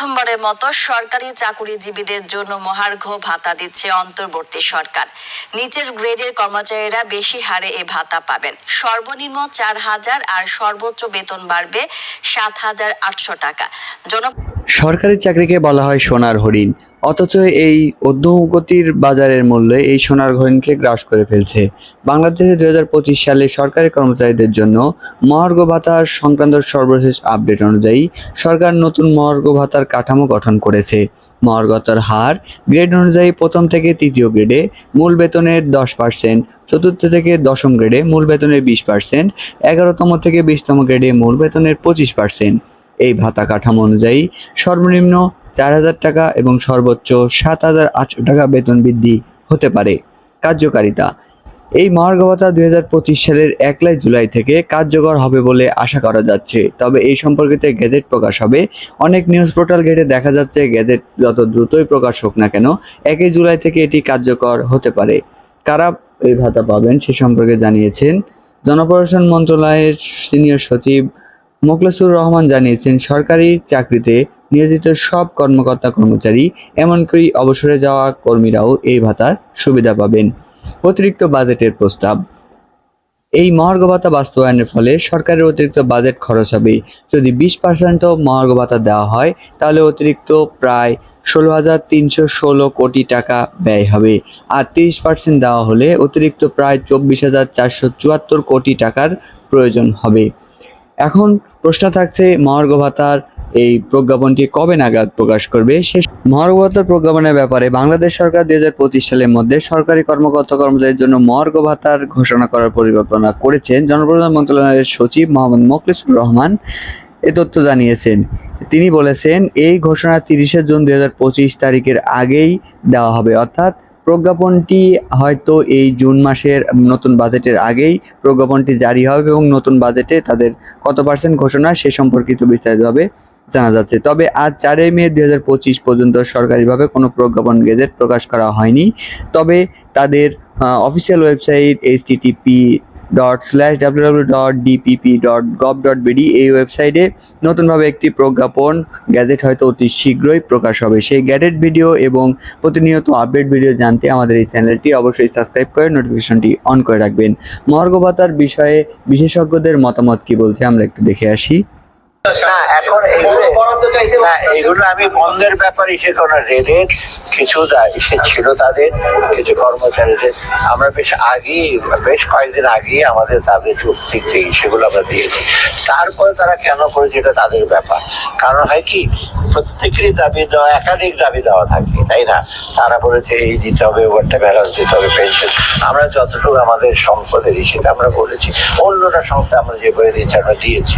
প্রথমবারের মতো সরকারি চাকুরিজীবীদের জন্য মহার্ঘ ভাতা দিচ্ছে অন্তর্বর্তী সরকার। নিচের গ্রেডের কর্মচারীরা বেশি হারে এ ভাতা পাবেন। সর্বনিম্ন চার হাজার আর সর্বোচ্চ বেতন বাড়বে সাত হাজার আটশো টাকা। জন সরকারি চাকরিকে বলা হয় সোনার হরিণ। অথচ এই অধ্যগতির বাজারের মূল্যে এই সোনার হরিণকে গ্রাস করে ফেলছে। বাংলাদেশে দুই হাজার পঁচিশ সালে সরকারি কর্মচারীদের জন্য মহার্ঘ ভাতার সংক্রান্ত সর্বশেষ আপডেট অনুযায়ী সরকার নতুন মহার্ঘ ভাতার কাঠামো গঠন করেছে। মহার্গতার হার গ্রেড অনুযায়ী প্রথম থেকে তৃতীয় গ্রেডে মূল বেতনের দশ পার্সেন্ট, চতুর্থ থেকে দশম গ্রেডে মূল বেতনের বিশ পার্সেন্ট, এগারোতম থেকে বিশতম গ্রেডে মূল বেতনের পঁচিশ পার্সেন্ট। এই ভাতা কাঠামো অনুযায়ী সর্বনিম্ন চার হাজার টাকা এবং সর্বোচ্চ সাত হাজার আটশো টাকা বেতন বৃদ্ধি হতে পারে। কার্যকারিতা। এই মহার্ঘ ভাতা দুই হাজার পঁচিশ সালের একলাই জুলাই থেকে কার্যকর হবে বলে আশা করা যাচ্ছে। তবে এই সম্পর্কিত গেজেট প্রকাশ হবে। অনেক নিউজ পোর্টাল ঘেটে দেখা যাচ্ছে গেজেট যত দ্রুতই প্রকাশ হোক না কেন, একই জুলাই থেকে এটি কার্যকর হতে পারে। কারা এই ভাতা পাবেন সে সম্পর্কে জানিয়েছেন জনপ্রশাসন মন্ত্রণালয়ের সিনিয়র সচিব মোখলেসুর রহমান জানিয়েছেন, সরকারি চাকরিতে নিয়োজিত সব কর্মকর্তা কর্মচারী, এমনকি অবসরে যাওয়া কর্মীরাও এই ভাতার সুবিধা পাবেন। অতিরিক্ত বাজেটের প্রস্তাব। এই মহার্ঘ ভাতা বাস্তবায়নের ফলে সরকারের অতিরিক্ত বাজেট খরচ হবে। যদি বিশ পার্সেন্টও মহার্ঘ ভাতা দেওয়া হয়, তাহলে অতিরিক্ত প্রায় ষোলো হাজার তিনশো ষোলো কোটি টাকা ব্যয় হবে। আর তিরিশ পার্সেন্ট দেওয়া হলে অতিরিক্ত প্রায় চব্বিশ হাজার চারশো চুয়াত্তর কোটি টাকার প্রয়োজন হবে। এখন প্রশ্ন থাকছে, মহার্ঘ ভাতার এই প্রজ্ঞাপনটি কবে নাগাদ প্রকাশ করবে? সে মহার্ঘ ভাতার প্রজ্ঞাপনের ব্যাপারে বাংলাদেশ সরকার দুই হাজার পঁচিশ সালের মধ্যে সরকারি কর্মকর্তা কর্মচারীর জন্য মহার্ঘ ভাতার ঘোষণা করার পরিকল্পনা করেছেন। জনপ্রশাসন মন্ত্রণালয়ের সচিব মোহাম্মদ মোখলেসুর রহমান এ তথ্য জানিয়েছেন। তিনি বলেছেন, এই ঘোষণা তিরিশে জুন দুই তারিখের আগেই দেওয়া হবে। অর্থাৎ প্রজ্ঞাপনটি হয়তো এই জুন মাসের নতুন বাজেটের আগেই প্রজ্ঞাপনটি জারি হবে এবং নতুন বাজেটে তাদের কত পার্সেন্ট ঘোষণা সে সম্পর্কিত বিস্তারিতভাবে জানা যাচ্ছে। তবে আজ চারই মে দুই হাজার পঁচিশ পর্যন্ত সরকারিভাবে কোনো প্রজ্ঞাপন গেজেট প্রকাশ করা হয়নি। তবে তাদের official website H dot slash WWW dot DPP dot gov dot BD এই ওয়েবসাইটে নতুনভাবে একটি প্রজ্ঞাপন গ্যাজেট হয়তো অতি শীঘ্রই প্রকাশ হবে। সেই গ্যাজেট ভিডিও এবং প্রতিনিয়ত আপডেট ভিডিও জানতে আমাদের এই চ্যানেলটি অবশ্যই সাবস্ক্রাইব করে নোটিফিকেশনটি অন করে রাখবেন। মর্গ ভাতার বিষয়ে বিশেষজ্ঞদের মতামত কি বলছে আমরা একটু দেখে আসি। না এখন না এগুলো আমি বন্ধের ব্যাপারে সে কোনো রেলের কিছু দা- ছিল তাদের কিছু কর্মচারীদের। আমরা বেশ আগেই বেশ কয়েকদিন আগেই আমাদের তাদের যুক্তি সেগুলো আমরা দিয়েছি। তারপরে তারা কেন করেছে এটা তাদের ব্যাপার। কারণ হয় কি প্রত্যেকেরই দাবি দেওয়া একাধিক দাবি দেওয়া থাকে তাই না? তারা বলেছে এই দিতে হবে ওয়ারটা ব্যালেন্স দিতে হবে পেনশন আমরা যতটুকু আমাদের সম্পদের ইসেতে আমরা বলেছি অন্যটা সংস্থা আমরা যে বলে দিয়েছি আমরা দিয়েছি।